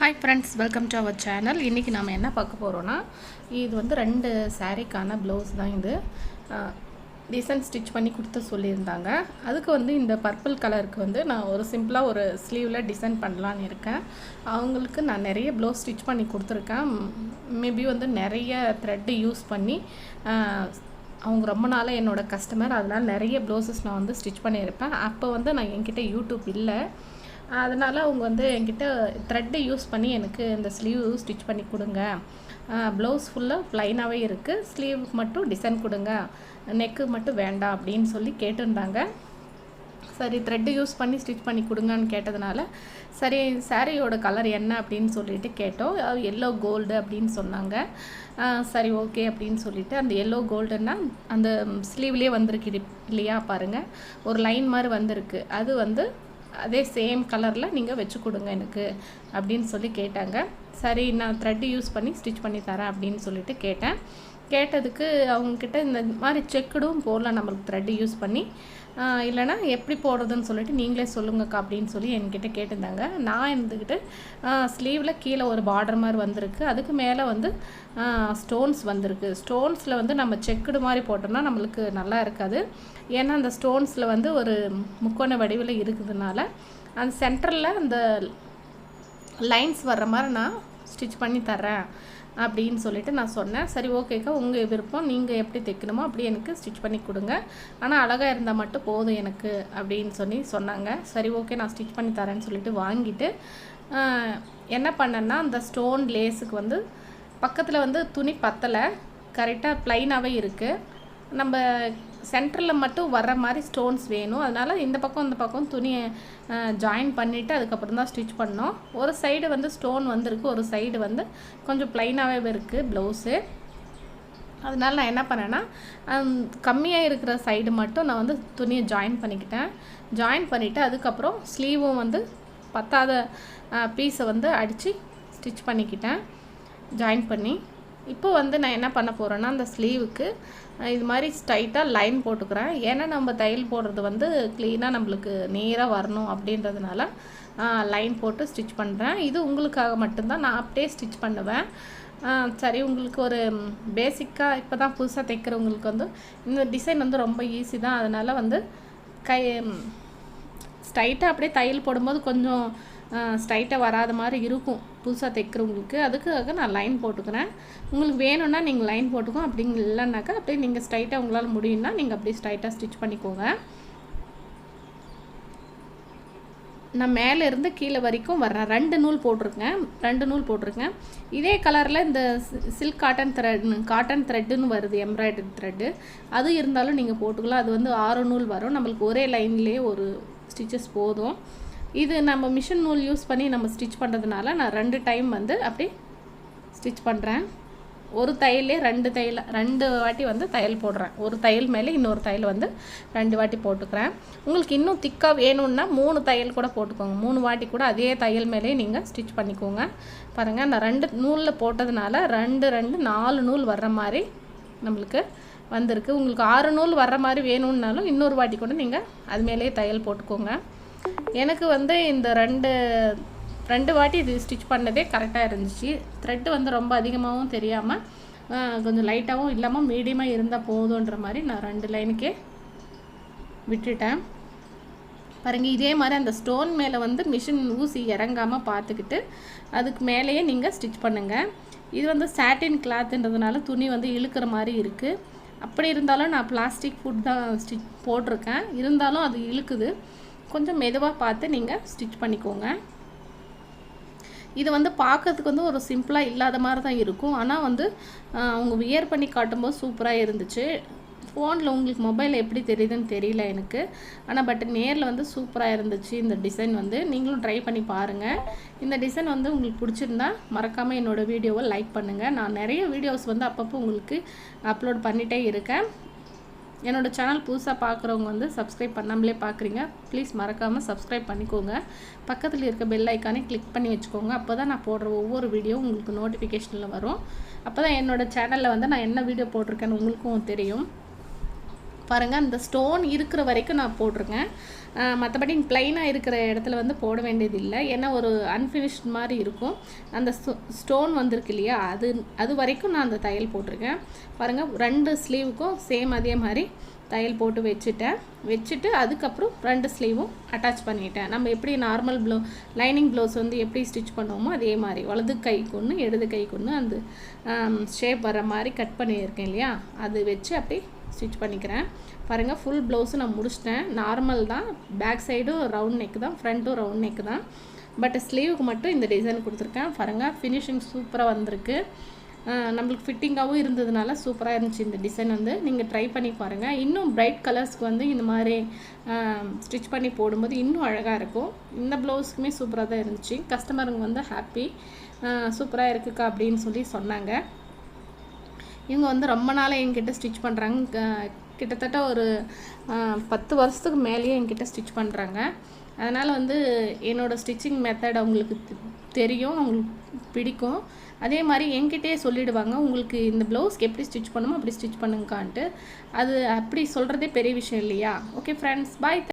Hi friends welcome to our channel இன்றைக்கி நம்ம என்ன பார்க்க போகிறோன்னா இது வந்து ரெண்டு சாரீக்கான ப்ளவுஸ் தான் இது. டிசைன் ஸ்டிச் பண்ணி கொடுத்து சொல்லியிருந்தாங்க. அதுக்கு வந்து இந்த பர்பிள் கலருக்கு வந்து நான் ஒரு சிம்பிளாக ஒரு ஸ்லீவில் டிசைன் பண்ணலான்னு இருக்கேன். அவங்களுக்கு நான் நிறைய ப்ளவுஸ் ஸ்டிச் பண்ணி கொடுத்துருக்கேன். மேபி வந்து நிறைய த்ரெட்டு யூஸ் பண்ணி அவங்க ரொம்ப நாளாக என்னோட கஸ்டமர் அதனால் நிறைய ப்ளவுசஸ் நான் வந்து ஸ்டிச் பண்ணியிருப்பேன். அப்போ வந்து நான் என்கிட்ட யூடியூப் இல்லை. அதனால் அவங்க வந்து என்கிட்ட த்ரெட்டு யூஸ் பண்ணி எனக்கு இந்த ஸ்லீவ் ஸ்டிச் பண்ணி கொடுங்க. ப்ளவுஸ் ஃபுல்லாக ப்ளைனாகவே இருக்குது ஸ்லீவ் மட்டும் டிசைன் கொடுங்க. நெக்கு மட்டும் வேண்டாம் அப்படின்னு சொல்லி கேட்டிருந்தாங்க. சரி த்ரெட்டு யூஸ் பண்ணி ஸ்டிச் பண்ணி கொடுங்கன்னு கேட்டதுனால சரி சாரியோட கலர் என்ன அப்படின்னு சொல்லிட்டு கேட்டோம். எல்லோ கோல்டு அப்படின்னு சொன்னாங்க. சரி ஓகே அப்படின்னு சொல்லிட்டு அந்த எல்லோ கோல்டுன்னா அந்த ஸ்லீவ்லேயே வந்திருக்கு இல்லையா பாருங்கள் ஒரு லைன் மாதிரி வந்திருக்கு. அது வந்து அதே சேம் கலரில் நீங்கள் வச்சு கொடுங்க எனக்கு அப்படின்னு சொல்லி கேட்டாங்க. சரி நான் த்ரெட்டு யூஸ் பண்ணி ஸ்டிச் பண்ணி தரேன் அப்படின்னு சொல்லிட்டு கேட்டேன். கேட்டதுக்கு அவங்கக்கிட்ட இந்த மாதிரி செக்குடும் போடலாம் நம்மளுக்கு த்ரெட்டு யூஸ் பண்ணி. இல்லைனா இல்லைன்னா எப்படி போடுறதுன்னு சொல்லிட்டு நீங்களே சொல்லுங்கக்கா அப்படின்னு சொல்லி என்கிட்ட கேட்டிருந்தாங்க. நான் இருந்துக்கிட்டு ஸ்லீவில் கீழே ஒரு பார்டர் மாதிரி வந்திருக்கு. அதுக்கு மேலே வந்து ஸ்டோன்ஸ் வந்திருக்கு. ஸ்டோன்ஸில் வந்து நம்ம செக்குடு மாதிரி போட்டோம்னா நம்மளுக்கு நல்லா இருக்காது. ஏன்னா அந்த ஸ்டோன்ஸில் வந்து ஒரு முக்கோண வடிவில் இருக்கிறதுனால அந்த சென்டரில் அந்த லைன்ஸ் வர்ற மாதிரி நான் ஸ்டிச் பண்ணி தரேன் அப்படின்னு சொல்லிட்டு நான் சொன்னேன். சரி ஓகேக்கா உங்கள் விருப்பம். நீங்கள் எப்படி தைக்கணுமோ அப்படி எனக்கு ஸ்டிச் பண்ணி கொடுங்க. ஆனால் அழகாக இருந்தால் மட்டும் போதும் எனக்கு அப்படின்னு சொல்லி சொன்னாங்க. சரி ஓகே நான் ஸ்டிச் பண்ணி தரேன்னு சொல்லிட்டு வாங்கிட்டு என்ன பண்ணேன்னா அந்த ஸ்டோன் லேஸுக்கு வந்து பக்கத்தில் வந்து துணி பத்தலை. கரெக்டாக ப்ளைனாகவே இருக்குது நம்ம சென்டரில் மட்டும் வர்ற மாதிரி ஸ்டோன்ஸ் வேணும். அதனால் இந்த பக்கம் இந்த பக்கம் துணியை ஜாயின் பண்ணிவிட்டு அதுக்கப்புறம் தான் ஸ்டிச் பண்ணோம். ஒரு சைடு வந்து ஸ்டோன் வந்திருக்கு ஒரு சைடு வந்து கொஞ்சம் ப்ளைனாகவே இருக்குது ப்ளவுஸு அதனால நான் என்ன பண்ணேன்னா கம்மியாக இருக்கிற சைடு மட்டும் நான் வந்து துணியை ஜாயின் பண்ணிக்கிட்டேன். ஜாயின் பண்ணிவிட்டு அதுக்கப்புறம் ஸ்லீவும் வந்து பத்தாத பீஸை வந்து அடித்து ஸ்டிச் பண்ணிக்கிட்டேன். ஜாயின் பண்ணி இப்போ வந்து நான் என்ன பண்ண போகிறேன்னா அந்த ஸ்லீவுக்கு இது மாதிரி ஸ்ட்ரைட்டாக லைன் போட்டுக்கிறேன். ஏன்னா நம்ம தையல் போடுறது வந்து க்ளீனாக நம்மளுக்கு நேராக வரணும் அப்படின்றதுனால லைன் போட்டு ஸ்டிச் பண்ணுறேன் இது உங்களுக்காக மட்டும்தான். நான் அப்படியே ஸ்டிச் பண்ணுவேன். சரி உங்களுக்கு ஒரு பேசிக்காக இப்போ தான் புதுசாக தைக்கிறவங்களுக்கு வந்து இந்த டிசைன் வந்து ரொம்ப ஈஸி தான். அதனால் வந்து கை ஸ்ட்ரைட்டாக அப்படியே தையல் போடும்போது கொஞ்சம் ஸ்ட்ரைட்டாக வராத மாதிரி இருக்கும். புதுசாக தைக்கிறவங்களுக்கு. அதுக்காக நான் லைன் போட்டுக்கிறேன். உங்களுக்கு வேணும்னா நீங்கள் லைன் போட்டுக்கோ. அப்படிங்க இல்லைனாக்கா அப்படியே நீங்கள் ஸ்ட்ரைட்டாக உங்களால் முடியும்னா நீங்கள் அப்படியே ஸ்ட்ரைட்டாக ஸ்டிச் பண்ணிக்கோங்க. நான் மேலே இருந்து கீழே வரைக்கும் வர்றேன். ரெண்டு நூல் போட்டிருக்கேன். ரெண்டு நூல் போட்டிருக்கேன். இதே கலரில் இந்த சில்க் காட்டன் த்ரெட் காட்டன் த்ரெட்டுன்னு வருது எம்ப்ராய்டரி த்ரெட்டு அது இருந்தாலும் நீங்கள் போட்டுக்கலாம். அது வந்து ஆறு நூல் வரும். நம்மளுக்கு ஒரே லைன்லேயே ஒரு ஸ்டிச்சஸ் போதும். இது நம்ம மிஷின் நூல் யூஸ் பண்ணி நம்ம ஸ்டிச் பண்ணுறதுனால நான் ரெண்டு டைம் வந்து அப்படி ஸ்டிச் பண்ணுறேன் ஒரு தையலே ரெண்டு தையல் ரெண்டு வாட்டி வந்து தையல் போடுறேன். ஒரு தையல் மேலே இன்னொரு தையல் வந்து ரெண்டு வாட்டி போட்டுக்கிறேன். உங்களுக்கு இன்னும் திக்காக வேணும்னா மூணு தையல் கூட போட்டுக்கோங்க. மூணு வாட்டி கூட அதே தையல் மேலே நீங்கள் ஸ்டிச் பண்ணிக்கோங்க. பாருங்கள் நான் ரெண்டு நூலில் போட்டதுனால ரெண்டு ரெண்டு நாலு நூல் வர்ற மாதிரி நம்மளுக்கு வந்திருக்கு. உங்களுக்கு ஆறு நூல் வர்ற மாதிரி வேணும்னாலும் இன்னொரு வாட்டி கூட நீங்கள் அது மேலேயே தையல் போட்டுக்கோங்க. எனக்கு வந்து இந்த ரெண்டு ரெண்டு வாட்டி இது ஸ்டிச் பண்ணதே கரெக்டாக இருந்துச்சு. த்ரெட்டு வந்து ரொம்ப அதிகமாகவும் தெரியாமல் கொஞ்சம் லைட்டாகவும் இல்லாமல் மீடியமாக இருந்தால் போதுன்ற மாதிரி நான் ரெண்டு லைனுக்கே விட்டுட்டேன். பாருங்கள் இதே மாதிரி அந்த ஸ்டோன் மேலே வந்து மிஷின் ஊசி இறங்காமல் பார்த்துக்கிட்டு அதுக்கு மேலேயே நீங்கள் ஸ்டிச் பண்ணுங்கள் இது வந்து சாட்டின் கிளாத்துன்றதுனால துணி வந்து இழுக்கிற மாதிரி இருக்குது அப்படி இருந்தாலும் நான் பிளாஸ்டிக் ஃபுட் தான் ஸ்டிச் போட்டிருக்கேன். இருந்தாலும் அது இழுக்குது. கொஞ்சம் மெதுவாக பார்த்து நீங்கள் ஸ்டிச் பண்ணிக்கோங்க. இது வந்து பார்க்கறதுக்கு வந்து ஒரு சிம்பிளாக இல்லாத மாதிரி தான் இருக்கும். ஆனால் வந்து அவங்க வியர் பண்ணி காட்டும்போது சூப்பராக இருந்துச்சு. ஃபோனில் உங்களுக்கு மொபைல் எப்படி தெரியுதுன்னு தெரியல எனக்கு. ஆனால் பட் நேரில் வந்து சூப்பராக இருந்துச்சு இந்த டிசைன் வந்து. நீங்களும் ட்ரை பண்ணி பாருங்கள் இந்த டிசைன் வந்து உங்களுக்கு பிடிச்சிருந்தா மறக்காமல் என்னோடய வீடியோவை லைக் பண்ணுங்கள் நான் நிறைய வீடியோஸ் வந்து அப்பப்போ உங்களுக்கு அப்லோட் பண்ணிகிட்டே இருக்கேன். என்னோடய சேனல் புதுசாக பார்க்குறவங்க வந்து சப்ஸ்கிரைப் பண்ணாமலே பார்க்குறீங்க ப்ளீஸ் மறக்காமல் சப்ஸ்கிரைப் பண்ணிக்கோங்க. பக்கத்தில் இருக்க பெல் ஐக்கானே கிளிக் பண்ணி வச்சுக்கோங்க. அப்போ தான் நான் போடுற ஒவ்வொரு வீடியோ உங்களுக்கு நோட்டிஃபிகேஷனில் வரும். அப்போ தான் என்னோடய சேனலில் வந்து நான் என்ன வீடியோ போட்டிருக்கேன்னு உங்களுக்கும் தெரியும். பாருங்கள் அந்த ஸ்டோன் இருக்கிற வரைக்கும் நான் போட்டிருக்கேன். மற்றபடி ப்ளைனாக இருக்கிற இடத்துல வந்து போட வேண்டியது இல்லை. ஏன்னா ஒரு அன்ஃபினிஷ்ட் மாதிரி இருக்கும். அந்த ஸ்டோன் வந்திருக்கு இல்லையா அது அது வரைக்கும் நான் அந்த தையல் போட்டிருக்கேன். பாருங்கள் ரெண்டு ஸ்லீவுக்கும் சேம் அதே மாதிரி தையல் போட்டு வச்சுட்டேன். வச்சுட்டு அதுக்கப்புறம் ரெண்டு ஸ்லீவும் அட்டாச் பண்ணிட்டேன். நம்ம எப்படி நார்மல் ப்ளவு லைனிங் ப்ளவுஸ் வந்து எப்படி ஸ்டிச் பண்ணுவோமோ அதே மாதிரி. வலது கைக்கு ஒன்று இடது கைக்கு ஒன்று அந்த ஷேப் வர மாதிரி கட் பண்ணியிருக்கேன் இல்லையா அது வச்சு அப்படி ஸ்டிச் பண்ணிக்கிறேன். பாருங்கள் ஃபுல் ப்ளவுஸும் நான் முடிச்சிட்டேன். நார்மல் தான். பேக் சைடும் ரவுண்ட் நெக் தான். ஃப்ரண்ட்டும் ரவுண்ட் நெக் தான். பட் ஸ்லீவுக்கு மட்டும் இந்த டிசைன் கொடுத்துருக்கேன். பாருங்கள் ஃபினிஷிங் சூப்பராக வந்திருக்கு. நம்மளுக்கு ஃபிட்டிங்காகவும் இருந்ததுனால சூப்பராக இருந்துச்சு இந்த டிசைன் வந்து. நீங்கள் ட்ரை பண்ணி பாருங்கள் இன்னும் பிரைட் கலர்ஸ்க்கு வந்து இந்த மாதிரி ஸ்டிச் பண்ணி போடும்போது இன்னும் அழகாக இருக்கும். இந்த ப்ளவுஸுக்குமே சூப்பராக தான் இருந்துச்சு. கஸ்டமருங்க வந்து ஹாப்பி சூப்பராக இருக்குக்கா அப்படின்னு சொல்லி சொன்னாங்க. இவங்க வந்து ரொம்ப நாளாக என்கிட்ட ஸ்டிச் பண்ணுறாங்க கிட்டத்தட்ட ஒரு பத்து வருஷத்துக்கு மேலேயே என்கிட்ட ஸ்டிச் பண்ணுறாங்க அதனால் வந்து என்னோடய ஸ்டிச்சிங் மெத்தட் அவங்களுக்கு தெரியும் அவங்களுக்கு பிடிக்கும். அதே மாதிரி என்கிட்டயே சொல்லிடுவாங்க உங்களுக்கு இந்த ப்ளவுஸ்க்கு எப்படி ஸ்டிச் பண்ணுமோ அப்படி ஸ்டிச் பண்ணுங்கக்கான்ட்டு அது அப்படி சொல்கிறதே பெரிய விஷயம் இல்லையா? Okay friends bye